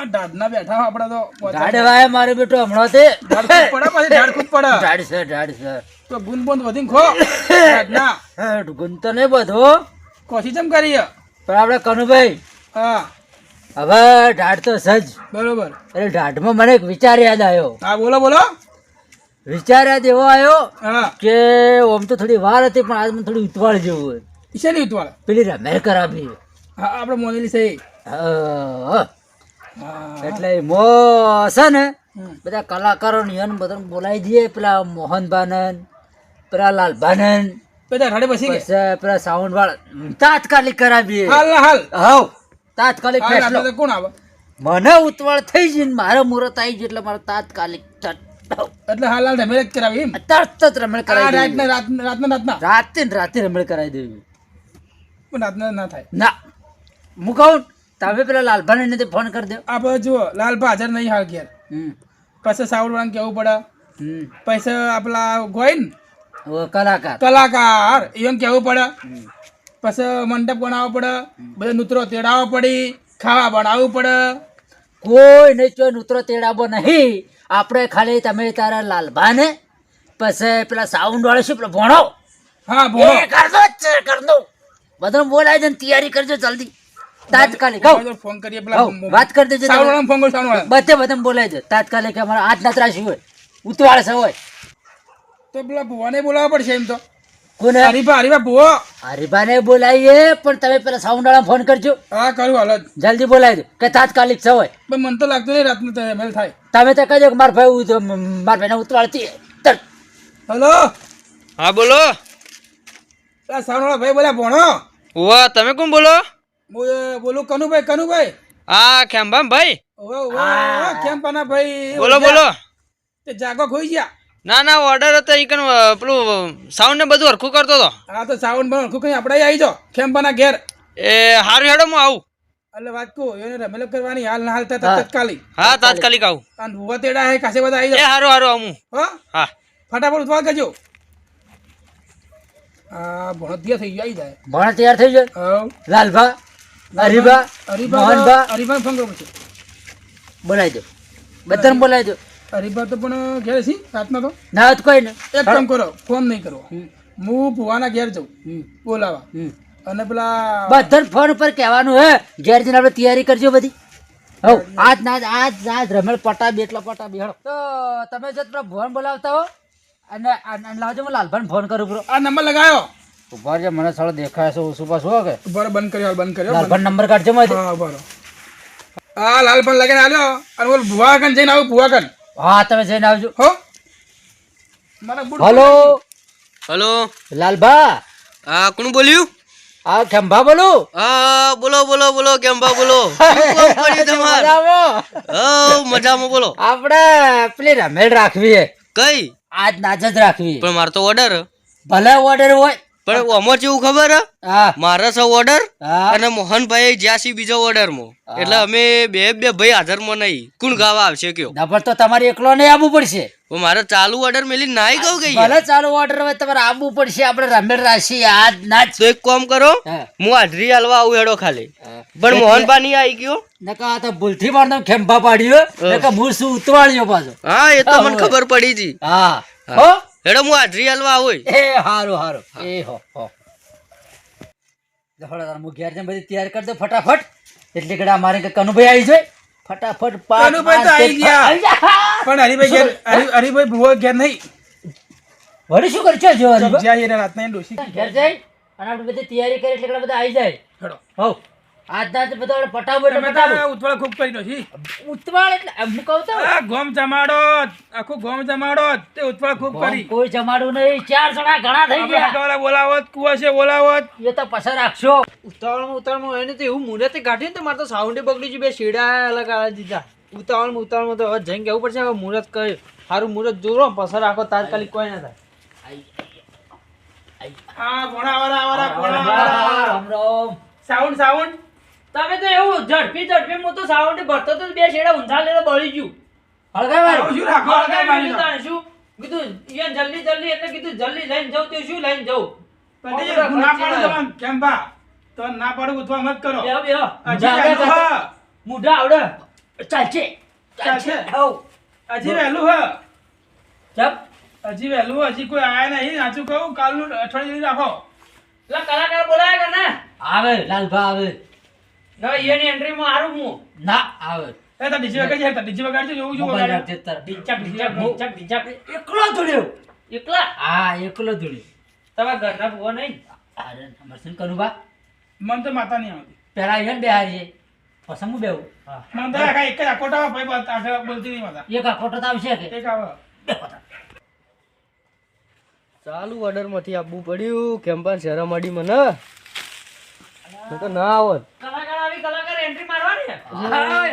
આ ઢાઢના બેઠા આપણે તો. ઢાડ વાય મારે બેટો હમણાં તે ઢાઢ ખૂબ પડે પછી ઢાઢ ખૂબ પડે. ઢાડ છે ઢાડ છે. તો ગુંદ બોંદ વધીને ખો. ઢાઢના. હે, ગુણ તો નહીં બધો કોશી ચમ કરીએ. પણ આપણે કનુભાઈ હા. હવે ઢાડ તો સજ બરોબર. એટલે ઢાઢમાં મને એક વિચાર યાદ આવ્યો. હા બોલો બોલો. વિચાર યાદ એવો આવ્યો કે આમ તો થોડી વાર હતી પણ આજ મને થોડી ઉતવાળ જેવું હોય. શેની ઉતવાળ? પેલી રમેલ કરાવી. હા આપણે મોનેલી સહી હા. એટલે મો છે ને બધા કલાકારો નિયન બધા બોલાવી દઈએ. પેલા મોહનબાનન પેલા લાલબાનન બધા રડે પછી પેલા સાઉન્ડ વાળા તાત્કાલિક કરાવીએ. હાલ હાલ. હાવ તાત્કાલિક ફેસલો. કોણ આવે? મને ઉતવાળ થઈ જઈને મારે મુહૂર્ત આવી ગયું એટલે મારે તાત્કાલિક એટલે હાલ હાલ જ કરાવી તરત જ રમણ કરાવી રાતના રાત રાતના રાતના? રાતે ને રાતે રમણ કરાવી દેવી. પણ રાતના ના થાય. ના. હું કહું તમે પેલા લાલભાને ને ફોન કરી દો. આપણે જુઓ લાલભા હાજર નહીં હાલ ઘેર. પછી સાવડ વાળાને કેવું પડે. પછી આપલા ગોઈન કલાકાર. કલાકાર એમ કેવું પડે. પછી મંડપ બનાવવો પડે બધા નૂતરો તેડાવવો પડી ખાવા બનાવવું પડે. કોઈ નહીં ચો નૂતરો તેડાવો નહીં. આપણે ખાલી તમે તારા લાલભાને પછી પેલા સાઉન્ડ વાળો શું પેલો ભણો? હા ભણો. કરદો જ કરદો બધાને બોલાય તૈયારી કરજો જલ્દી. તાત્કાલિક. ફોન કરીએ પેલા વાત કરી દેજો ફોન કરો. બધે બધાને બોલાય છે. તાત્કાલિક અમારા આજ ના ત્રાસી હોય ઉતવાળ છે હોય. તો પેલા ભુવાને બોલાવવા પડશે એમ તો. કોને? હરીભા હરીભા ભુવો. હરીભાને બોલાવીએ પણ તમે પેલા સાઉન્ડ વાળા ફોન કરજો. હા કરું હાલ જલ્દી બોલાવી દો કે તાત્કાલિક છે હોય. પણ મને તો લાગતું નહીં રાતનું તો મેલ થાય. તમે તો કહેજો કે મારા ભાઈ મારા ભાઈને ઉતવાળતી હલો. હા બોલો. આ ભાઈ બોલ્યા ભણો. ઉવા તમે કોણ બોલો? બોલું કનુભાઈ કનુભાઈ? હા ખેંભામ ભાઈ? ઓવે ઓવે ઓવે, કેમ પાના ભાઈ? બોલો બોલો. તે જાગો ખોઈ ગયા? ના ના ઓર્ડર હતો એ કન પેલું સાઉન્ડ ને બધું હરખું કરતો હતો. હા તો સાવન હરખું કઈ આપણે આવી જાઓ. ખેમ્પાના ઘેર? એ હારું હેડો હું આવું. એટલે વાત કહું એને રમેલો કરવાની હાલ ના હાલ તાત્કાલિક. હા તાત્કાલિક આવું. અને ભૂવા તેડા હે કાસે બધા આવી જાય જાઓ હારું હારું આવું હો. હા? ફટાફટ ઉઠવા કરજો આ ભણતિયા થઈ જાય. તૈયાર થઈ જાય હવ લાલભા? હરીભા મોહનભા. હરીભા ફોન કરો પછી બોલાવી દો. બધાને બોલાવી દો. હરીભા તો પણ ઘેર છે રાતના તો. ના તો કોઈ ને. એક કામ કરો ફોન નહીં કરો. હું ભુવાના ઘેર જાઉં. બોલાવા. અને પેલા બધાને ફોન પર કહેવાનું હે. ઘેર જઈને આપણે તૈયારી કરજો બધી. હવ આજ ના આજ આજ રમેલ પટા બેટલા પટા બેહડો તો તમે જો પેલા ફોન બોલાવતા હો. અને લાવજો હું લાલભાઈને ફોન કરું બ્રો. આ નંબર લગાયો. ઊભા છે મને થોડો દેખાય છે ઓછું પાછું હો કે? બરો બંધ કર્યો હાલ બંધ કર્યો લાલભાઈ નંબર કાઢજો મારે. હા બરો આ લાલ પણ લગાને આલ્યો અને બોલ ભુવા કન જઈને આવું ભુવા કન હા તમે જઈને આવજો. હો? હલો? હલો? લાલભા? હા કોણ બોલ્યું? આ ખંભા બોલો? હા બોલો બોલો બોલો કેમ્પા બોલો? મજામાં? બોલો. આપણે પેલી રમેલ રાખવી હે કઈ? આજ નાજ જ રાખવી પણ મારો તો ઓર્ડર ભલે ઓર્ડર હોય પણ આમાં જેવું ખબર હા? મારે સૌ ઓર્ડર અને મોહનભાઈ જ્યાં છે બીજો ઓર્ડર મો એટલે અમે બે બે ભાઈ હાજરમાં નહીં. કોણ ગાવા આવશે કયો? નંબર તો તમારે એકલો નહીં આવવું પડશે. મારે ચાલુ ઓર્ડર મેલી નાઈ ગયું ગઈ ભલે ચાલુ ઓર્ડર હોય તમારે આવવું પડશે. આપણે રમેલ રાશિ આજ ના તો એક કામ કરો હું. હાજરી હાલવા આવું હેડો ખાલી. પણ મોહનભા નહીં આવી ગયો? નકા તો ભૂલથી મારનો ખેંભા પાડ્યો. નકા હું શું ઉતવાળ્યો પાછો. હા એ તો મને ખબર પડી હતી હા. હો? હેડો હું હાજરી હાલવા હોય. એ હારો હારો. એ હો હો. હળો તાર હું ઘેર જઈને બધી તૈયાર કરી દો ફટાફટ. એટલે કડા મારે કે કનુભાઈ આવી જાય ફટાફટ પાંચ કનુભાઈ તો આવી ગયા. પણ હરીભાઈ ઘેર હરીભાઈ ભુવા ઘેર નહીં. વળી શું કરશો જો હરીભાઈ. જ્યાં રાતના ડોશી. ઘેર જાય અને આપણે બધી તૈયારી કરી એટલે કડા બધા આવી જાય. હેડો. હો આજના તો બધા પટાવો તમે ઉતવાળ ખૂબ કરી ડોશી ઉતવાળ એટલે હું કહું તો આ ગોમ જમાડો આખું ગોમ જમાડો તે ઉતવાળ ખૂબ કરી. કોઈ જમાડું નહીં. ચાર જણા ઘણા થઈ ગયા. હાટાવાળા બોલાવત કુવાશે બોલાવત. એ તો પસાર રાખશો. ઉતાવળમાં ઉતાવળમાં એને તો એવું મુહૂર્તે કાઢ્યું ને તો મારે તો સાઉન્ડે બગડી ગયું બે શેડા અલગ આવી દીધા. ઉતાવળમાં ઉતાવળમાં તો હવે જઈને કહેવું પડશે? હવે મુહૂર્ત કહ્યું સારું મુહૂર્ત જોરો પસાર રાખો તાત્કાલિક કોઈ ના થાય. હા ભોણાવાળા વાળા. રામ રામ. Sound sound. તમે તો એવું ઝડપી ઝડપી હું તો સાવંડી ભરતો તો બે શેડા ઊંધા લેતો બળી ગયું. હળગાવાય આવું શું રાખો હળગાઈ મારી કીધું શું? કીધું ઈયન જલ્દી જલ્દી એટલે કીધું જલ્દી લઈને જાઉં તો શું લઈને જાઉં? પંડિતજી, હું ના પાડું તમને કેમ બા? તો ના પાડું ઉતવા મત કરો. બે બે. મુઢા આવડે ચાલશે. ચાલશે. હઉ હજી વહેલું હ. ચપ હજી વહેલું હજી કોઈ આયા નહીં. સાચું કહું કાલનું અઠવાડિયું રાખો. એટલે કલાકાર બોલાય કે ના. આવે લાલભા આવે. ના એની એન્ટ્રી માં હારું હું. ના આવે. એ તો બીજી વગાડજે હેઠળ ડીજે વગાડજે જોવું એવું. રાખજે તાર. ઢીંચક ઢીંચક ઢીંચક ઢીંચક એકલો ધૂળ્યો એકલા? હા એકલો ધૂળ્યો તમારા ઘરના ભૂવા નહીં? અરે મરસન કરું બા. મને તો માતા નહીં આવતી. પેલા એને બેહારીએ પસંદ હું બેહું? મન તો આખા એક જ આવે ભાઈ બસ બોલતી નહીં માતા. એક આખોટો તો આવશે કે? એક આવે. ચાલુ ઓર્ડરમાંથી આપવું પડ્યું. કેમ્પર શેરા મળી મને. હું તો ના આવત. હા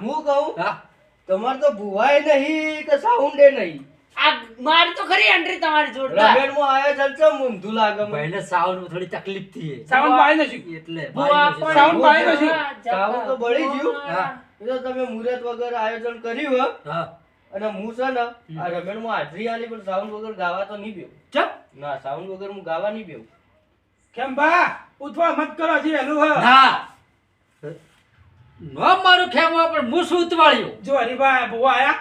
હું કહું તમાર તો ભુવાય નહીં કે સાઉન્ડે નહીં આ મારી તો ખરી એન્ટ્રી તમારી જોરદાર રમેણમાં આયા ચાલશે ઊંધું લાગે મને. ભાઈને સાઉન્ડ થોડી તકલીફ થઈ સાઉન્ડ પાડી નશું એટલે સાઉન્ડ પાડી પણ સાઉન્ડ તો બળી ગયું. હા. તો તમે મુહૂર્ત વગર આયોજન કર્યું હો. હા. અને હું છે ને આ રમેણમાં હાજરી આલી પણ સાઉન્ડ વગર ગાવા તો નહીં બેવું ચપ ના સાઉન્ડ વગર હું ગાવા નહીં બેવું કેમ બા? ઉઠવા મત કરો હજી વહેલું હા. ના. નો મારું ખેમવા પણ હું શું ઉતવાળ્યો? જો હરીભાઈ બહુ આયા.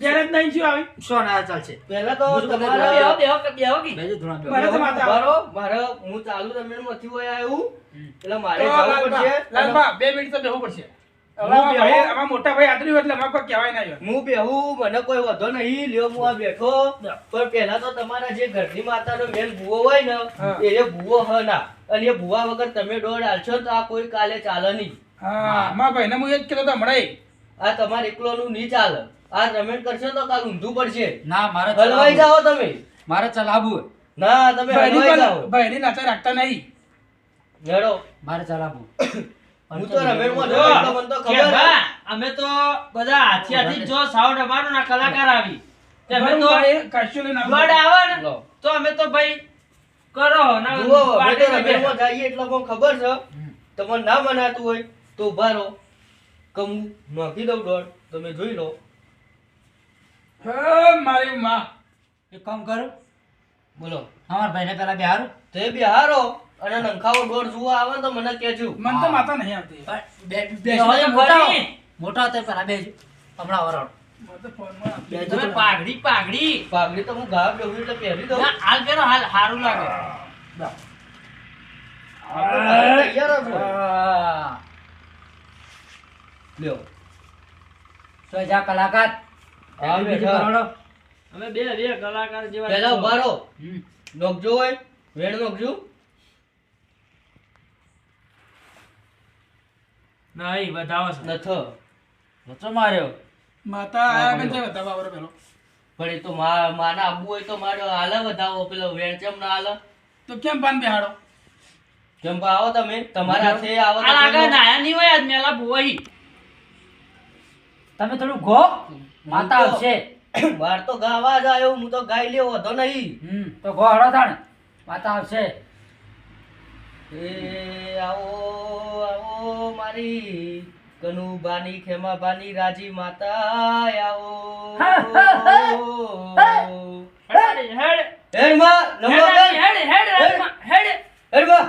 ત્યારે જ નહીં શું આવી. સોન આ ચાલશે? પહેલા તો હું શું કહું? તમારા બેહો બેહો બેહો કી. બેજો થોડા બેજો. મારે માતા બરો મારે હું ચાલુ રમેણમાંથી હોય આવ્યું. એટલે મારે જવું પડશે. લાલબા લાલબા બે મિનિટ તો બેહવું પડશે. હું હવે બેહું? ભાઈ આમાં મોટા ભાઈ આદર્યું એટલે અમારે કોઈ કહેવાય ના હું બેહું મને કોઈ વધો નહીં. લ્યો હું આ બેઠો. પણ પહેલા તો તમારા જે ઘરની માતાનો મેન ભૂવો હોય ને એ ભૂવો હ ના. અને એ ભૂવા વગર તમે દોડ આલશો ને તો આ કોઈ કાલે ચાલે નહીં. હા ભાઈ ને હું એ જ કીધું હમણાં આ તમારે એકલોનું નહીં ચાલે. આ રમેણ કરશો તો કાલ ઊંધું પડશે. ના મારે હલવાઈ જાઓ તમે. મારે ચલાવવું ના તમે હલવાઈ જાઓ. ભાઈની નાચા રાખતા નહીં. હેડો. મારે ચલાવવું. હું તો રમેણમાં જો, મને તો ખબર અમે તો બધા હાથી હાથી જો સાઉન્ડ અમારો ના કલાકાર આવી. તે અમે તો કશું લઈને ગોળ આવું. આવે ને તો અમે તો ભાઈ કરો ના જુઓ અમે તો જઈએ એટલે મને ખબર છે. તમને ના મનાતું હોય તો ઊભા રહો. કમ નાખી દઉં દોડ તમે જોઈ લો હે, મારી માં એક કામ કરો બોલો અમાર ભાઈને પેલા બિહારો તે બિહારો અને નંખાવો દોડ જોવા આવે તો મને કહેજો મને તો માતા નહીં આવતી મોટા મોટા તે પેલા બેજો હમણાં તમે પાઘડી પાઘડી પાઘડી તો હું. ગાવ બેહું એટલે પહેરી દઉં હાલ પહેરો હાલ સારું લાગે તૈયાર. લ્યો. તો જા કલાકાર. હા, બીજું કરોડો. અમે બે બે કલાકાર જેવા પહેલા છો. ઊભા રહો. હમ. હોય વેડ નોકજો નહીં બતાવો નથો. નથો માર્યો. માતા આયા કે છે બતાવવા વાળો પેલો. પણ એ તો મા માના આબુ હોય તો મારે હાલે વધાવો પેલો વેણ. કેમ ના હાલે? તો કેમ પાન બેહાડો? કેમ આવો તમે? તમારા હાથે આવો આગળ નાયા નહીં હોય આજ મેલા ભુવાઈ. તમે થોડું ગો માતા આવશે. બાર તો ગાવા જ આવ્યો હું તો ગાઈ લેવો હતો નહીં. હમ તો ગો હળો થાણ. માતા આવશે. એ આવો આવો મારી કનુબાની ખેમાબાની રાજી માતા આવો. હેડ, હેડ. હેડમાં નમો હેડ, બેન. હેડ, હેડ, હેડ. હેડ. માં.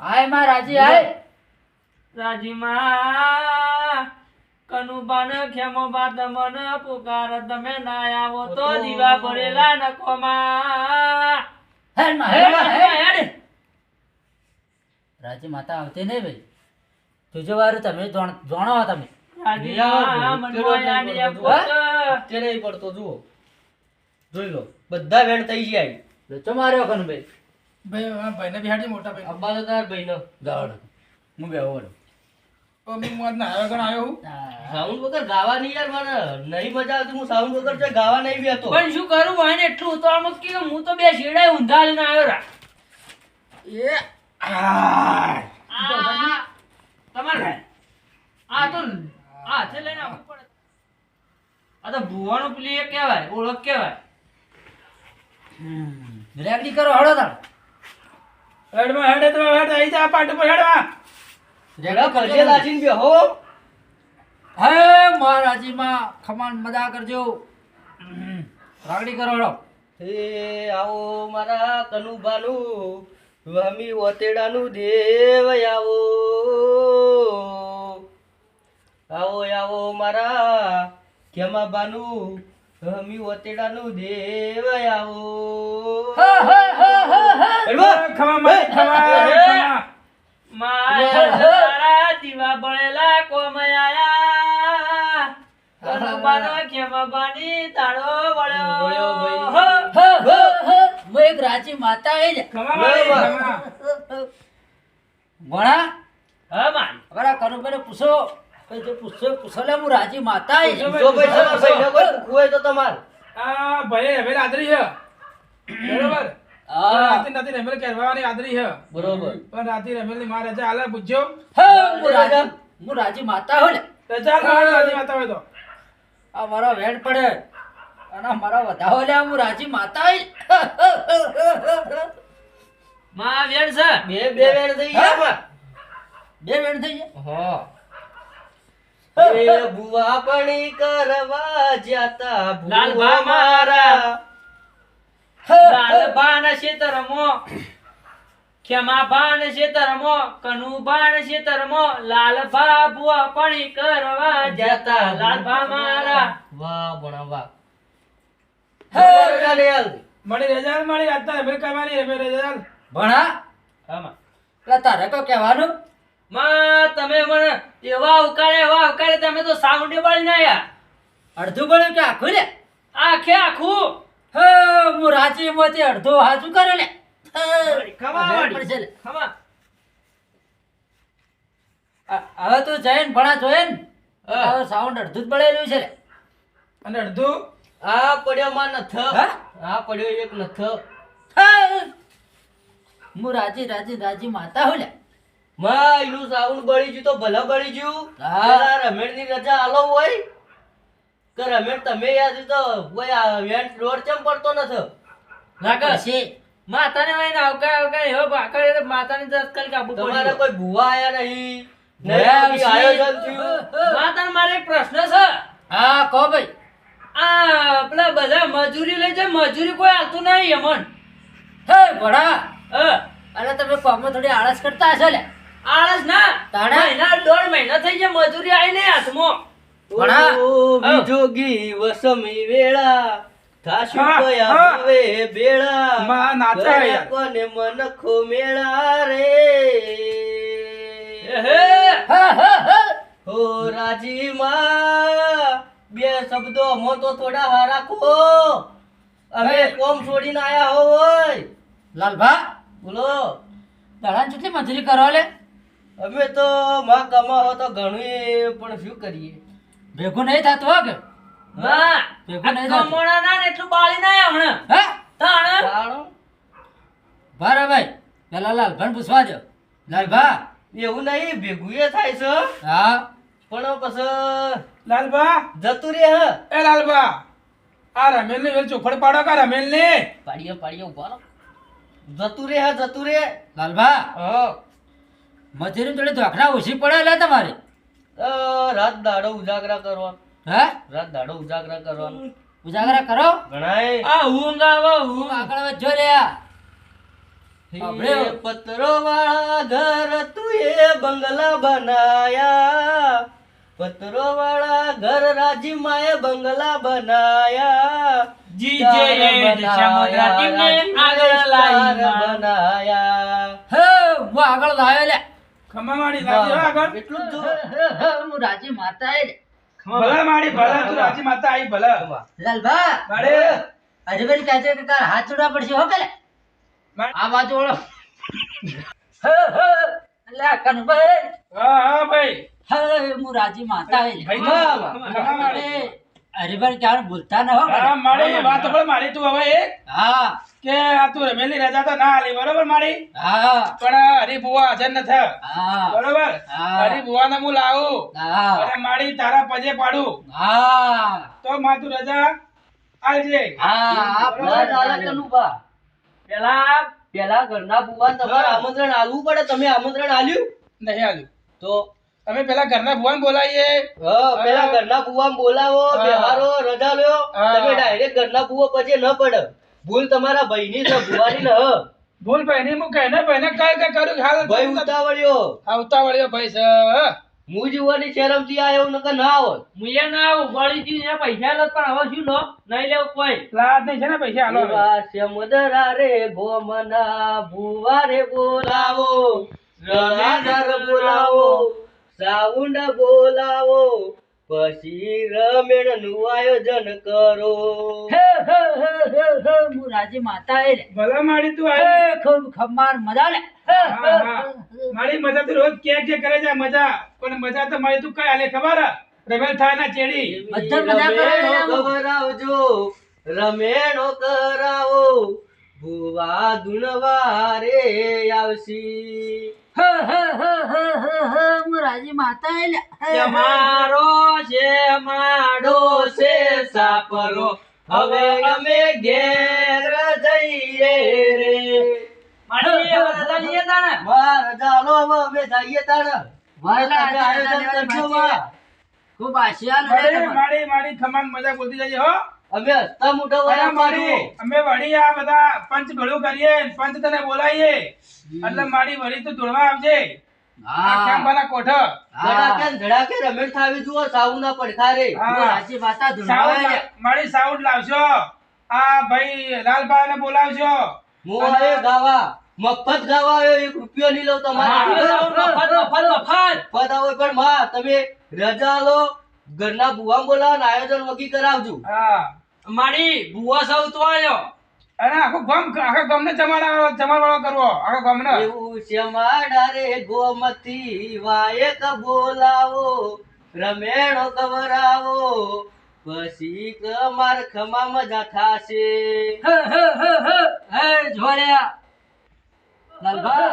આયમાં રાજી આય રાજીમાં કનુબન ખેમોબા દમન પુકાર તમે ના આવો તો દીવા ભરેલા નકોમાં રાજી માતા આવતી નહીં ભાઈ. જોજો વાર તમે જોણો તમે. અત્યારે પડતો જુઓ. જોઈ લો બધા વેણ થઈ ગયા વેચો માર્યો કનુભાઈ. ભાઈ ભાઈ ભાઈને બિહાડી મોટા ભાઈ અબ્બા તો તાર ભાઈનો. ગાવડો હું બેવાડો સાઉન્ડ વગર ગાવા નહીં યાર મને નહીં મજા આવતી. હું સાઉન્ડ વગર તો ગાવા નહીં બેતો પણ શું કરું? ભાઈ ને એટલું ઉતાવળમાં કે હું તો બે શેડાય ઊંધા લઈને આવ્યો રા. એ તમારે? આ તો આ હાથે લઈને આવવું પડે. આ તો ભુવાનું પેલી કેવાય કહેવાય ઓળખ કહેવાય. રેગડી કરો? હળો તાર. હેડમાં હેડે તો હેડ આવી જા પાટ ઉપર હેડમાં પગે લાચીને બેહો. હે મહારાજીમાં ખમાન મજા કરજો. રાગડી કરો હે આવો મારા કનુભાનું વામી વતેડાનું દેવ આવો. આવો આવો મારા ખેમાબાનું હમી વતેડાનું દેવ આવો. ખમા ખમા ખમા દીવા બળેલા કોમયાયા. કનુબાનો ખેમાબાની તાળો વળ્યો. હ, એક રાજી માતા એ જ બરાબર. ભણા હા માન. અગર કનુભાઈને પૂછો. કઈ જો પૂછો પૂછો લે હું રાજી માતા એ જ. જો ભાઈ તમારા ભાઈને કોઈ પૂછવું હોય તો તમારે. આ ભાઈ હવે રાત્રી છે. બરોબર. રાતે નથી રમેલ કહેવાની આદરી હે. બરોબર. પણ રાતે રમેલની માં રજા આલે પૂછજો. હે, હું રાજી હું રાજી માતા હો લે રજા આલે રાજી માતા હોય તો. આ મારો વેણ પડે. અને મારા વધાવો લે હું રાજી માતા જ. માં વેણ છે? બે બે વેડ થઈ ગયા. બે વેડ થઈ ગયા? હા. એ બુવા પણી કરવા જાતા ભુવા મારા. બાન શેતરમો. ખેમા બાન શેતરમો? કનુ બાન શેતરમો. લાલ ભા બુઆ પાણી કરવા જતા. લાલ ભા મારા. વાહ બણા વાહ. હે. આલતી. મળી રજા આલ, મળી રાતના રમેલ કહેવાની રમેલ રજા ભણા? આમાં. લતા રકો તો કહેવાનું? માં તમે મને એવા ઉકાળે એવા ઉકાળે તમે તો સાઉન્ડ બળ ના યાર અડધું પડ્યું કે આખું લે? આખે આખું. હે હું માંથી અડધો કર્યો લે. હવે તો જૈન ભણા જોયે ને હવે સાઉન્ડ અડધું જ પડેલું છે અને અડધું? આ પડ્યો માં નથ. હા? આ પડ્યો એક નથ. હું રાજી રાજી રાજી માતા હું લે. માં એનું સાઉન્ડ બળી ગયું તો ભલે બળી ગયું. રમેણની રજા આલો હોય. કે રમેણ તમે યાદ તો કોઈ આ વેન્ટ રોડ ચમ પડતો નથી? લાગે છે માતાને વાય ના આવકા આવકા એવો ભાકરે તો માતાને દસ કલાક આપવું તમારે કોઈ ભૂવા આયા નહીં? નહીં આયોજન થયું. માતાને મારે એક પ્રશ્ન છે. હા કહો ભાઈ. આ પેલા બધા મજૂરી લઈ જાય મજૂરી કોઈ આવતું નહીં અમન હે ભડા હ. અરે તમે કોમમાં થોડી આળસ કરતા હશો લે આળસ ના. તાણા? મહિના દોઢ મહિના થઈ ગયા મજૂરી આવી નહીં હાથમાં. ભણા. વસમી વેળા થાશું કયા હવે બેળા? માં નાચા યાર. કોને મનખો મેળા રે. હે. હા હા હા. હો રાજી માં બે શબ્દો અમો તો થોડા હારા કો અમે હે. કોમ છોડીને આયા હોય લાલભા બોલો. દાડા કેટલી મજૂરી કરો લે. અમે તો માં કમાવો તો ઘણું પણ શું કરીએ? ભેગું નહીં થતું હો કે? હા. ભેગું નહીં થતું. કમોણા ના ને એટલું બાળી ના હમણાં હે? તાણ? બરાબર ભાઈ પેલા લાલભાને પૂછવા દો લાલભા? એવું નહીં ભેગું એ થાય છે. હા. પણ પછી લાલભા? જતું રે હ. એ લાલભા આ રમેલ ને વેલ ચોખડ પાડો કા રમેલ ને પાડીએ પાડીએ ઊભા રહો. જતું રે હા જતું રે લાલભા? હો. મજૂરી જોડે ધોખરા ઓછી પડે લે તમારી. રાત દાડો ઉજાગરા કરવા હે? રાત દાડો ઉજાગરા કરવાનું. ઉજાગરા કરો? ઘણાય આ ઊંઘ આવો ઊંઘ. આગળ વધજો રે આપણે પત્રો વાળા ઘર તું એ બંગલા બનાયા. પત્રો વાળા ઘર રાજી માએ બંગલા બનાયા. જીજે સમુદ્રા ટીમને આગળ લાઈ બનાયા. હે હું આગળ લાવ્યો લે. ખમા માડી હો આગળ. એટલું જ હું રાજી માતા એ ભલા માડી ભલા તું રાજી માતા આઈ ભલા. લાલભા. માડે હરિભાઈ કહેજો કે તાર હાથ છોડવા પડશે હો પેલે. આ બાજુ ઓળો. હે હે લે કનુભાઈ હા હા ભાઈ. હે હું રાજી માતા એ ખમા, માડી હરિભાઈ ક્યારે ભૂલતા ન હો હા માડી વાત પણ મારી તું હવે એક. હા. કે આ તું રમેલી ની રજા તો ના આલી બરોબર મારી? હા. પણ હરિભુવા હાજર ન થયા બરોબર? હા. હરિભુવા ને હું લાવું. અને મારી તારા પજે પાડું. હા. તો માં તું રજા આલજે. હા. પેલા પેલા ઘરના ભુવા તમારે આમંત્રણ આલવું પડે તમે આમંત્રણ આલ્યું? નહીં આલ્યું. તો? અમે પેલા ઘરના ભુવન બોલાવીએ. હા પેલા ઘરના બુવા બોલાવો બેહારો રજા લ્યો. તમે ડાયરેક્ટ ઘરના બુવા પછી ન પડે. ભૂલ તમારા ભાઈની છે ભુવાની ન. ભૂલ ભાઈ ની હું કહીને ભાઈ ને કઈ કઈ કર્યું હાલ ભાઈ ઉતાવળ્યો. હા ઉતાવળ્યો ભાઈ છે હું. જીવવાની શરમથી આયો કે ના આવત મુયે ના ઉપાડી જી ને પૈસા લે પણ હવે શું લો? નહીં લેવું કોઈ. લાજ નહીં છે ને પૈસા આલો વાસ્ય મદરા રે ગોમના ભુવા રે બોલાવો. રમેશ બોલાવો. સાઉન્ડ બોલાવો. પછી રમેણનું આયોજન કરો. હે, હે, હે, હે, હે, હું રાજી માતા એ ભલા માડી તું આવી. ખૂબ ખમાર મજા લે. મારી મજા તો રોજ કે કે કરે છે મજા. પણ મજા તો મારી તું કઈ હાલે ખબર? હે? રમેલ થાય ના ચેડી. બધા મજા કરે ખબર આવજો રમેણો કરાવો. ભુવા ધુનવારે આવશી. હે, હે, હે, હે, હે, હે, હું રાજી માતા એ લે હે, હે. મારો છે માડો છે સાપરો હવે અમે ઘેર જઈએ રે માડી હવે રજા હવે જઈએ તાણ આયોજન કરજો ખૂબ ખમાન મજા બોલતી જજે હો અમે હસતા મોટા વાળા મારી અમે વળી આ બધા પંચ ભળું કરીએ પંચ તને બોલાવીએ. એટલે મારી વળી તો ધોળવા આવજે. લે. લા- મફત ગાવા એક રૂપિયો નહીં લઉં તમારે. હા. મફત મફત મફત મફત. આવો પણ માં તમે રજા લો ઘરના ભુવા બોલાવો ને આયોજન વગી કરાવજો. હા. માડી ભુવા સૌ તો આવ્યો અને આખું ગામ આખા ગામને જમાડવા જમાડવાળો કરવો આખા ગામને એવું જમાડા રે ગોમતી વાયક બોલાવો રમેણો કવરાવો પછી કમાર ખમા મજા થાશે હે, જોડ્યા. લાલભા.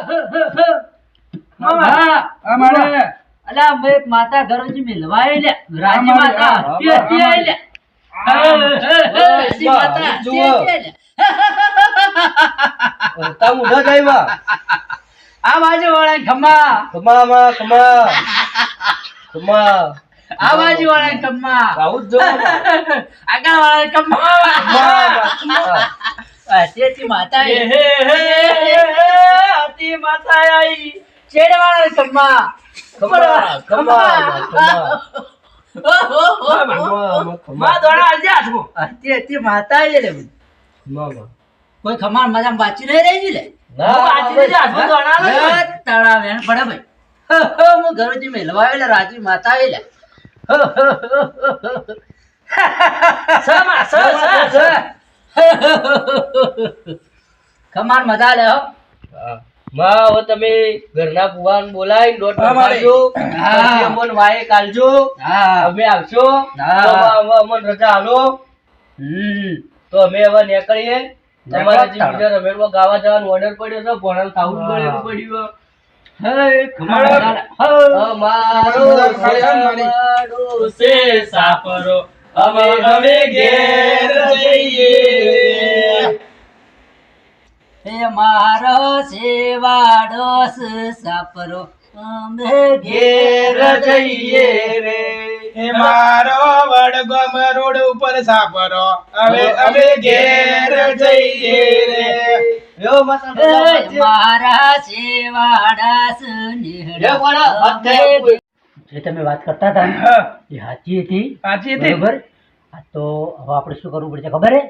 અલા, માતા ઘરોજી મિલવા આઈ લે. રાજી માતા. લે. હે, હે, હે, રાજી વાહ, માતા. હસતી જુઓ. હસતી આઈ લે. તા મુઢા જાયવા આ બાજુ વાળા ખમ્મા. ખમા માં આ બાજુ વાળા ખમ્મા. આવું જો આગળ વાળા ખમ્મા. માતા હે. આઈ. હે હે હે આતી માતા આઈ. છેડે વાળા ખમ્મા ખમા ખમા કોઈ ખમાર મજામાં બાચી નહીં રહી લે. ના આજે હાથમાં દોડા લે હે, તાળા વેણ પડે ભાઈ. હ, હ, હું ઘરેથી મેલવા રાજી માતા આવેલા સમા સ સ ખમાર મજા લે હો. માં હવે તમે ઘરના ભુવાન બોલાય દોઢ મારજો અમન અમોને વાયે કાલજો. હા. અમે આવશો. હા. તો રજા આલો. તો અમે હવે નીકળીએ. તમારા જે બીજા રમેશમાં ગાવા જવાનો ઓર્ડર પડ્યો તો ભોણાને થાવું પડ્યું હો. અમારો સાપરો અમે હવે ઘેર જઈએ. મારો સેવાડો સપરો અમે ઘેર જઈએ રે. એ મારો વડગમ રોડ ઉપર સાપરો. હવે અમે ઘેર જઈએ રે. મારા સેવાડા. જે તમે વાત કરતા હતા એ સાચી હતી. સાચી હતી. બરોબર? તો હવે આપણે શું કરવું પડશે ખબર હે?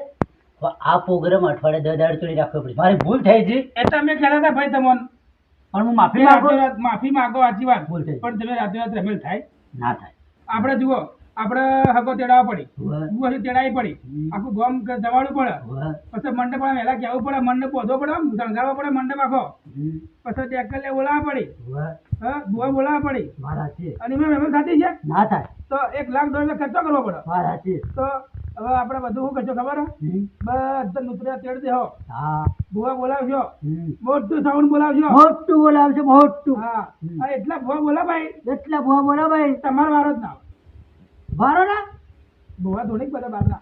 આ પ્રોગ્રામ અઠવાડિયે દર દાડ રાખવો પડશે. મારી ભૂલ થઈ હતી એ તમે કહેતા હતા ભાઈ તમને. પણ હું માફી માંગો માફી માંગો આજી વાત. ભૂલ થઈ. પણ તમે રાતે રાત રમેલ થાય. ના થાય. આપણે જુઓ આપણે હગો તેડાવવા પડી. હું હજુ તેડાવી પડી. આખું ગોમ જવાડવું પડે. પછી મંડપ વહેલા કહેવું પડે મંડપ બોધવો પડે શણગારવો પડે મંડપ આખો. પછી ટેકલે બોલાવવા પડી. હા ભૂવા બોલાવવા પડી. અને મેં મહેમાન થતી છે? ના થાય. તો એક લાખ દોઢ લાખ ખર્ચો કરવો પડે. તો હવે આપણે બધું શું કરશો ખબર? બધા નુતર્યા તેડ દેહો. હા. ભૂવા બોલાવજો. મોટું સાઉન્ડ બોલાવજો. મોટું બોલાવજો મોટું. હા. એટલા ભૂવા બોલાવાય એટલા ભૂવા બોલા ભાઈ. તમારો વારો જ ના વારો ના? ભૂવા ધોણી બધા બહારના.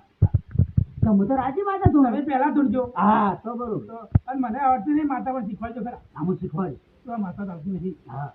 તમે તો રાજી માતા હતું તમે પહેલા ધૂણજો. હા તો બરોબર. તો અને મને આવડતું નહીં માતા પણ શીખવાડજો ખરા. આમ શીખવાડ તો માતા આવતી નથી. હા.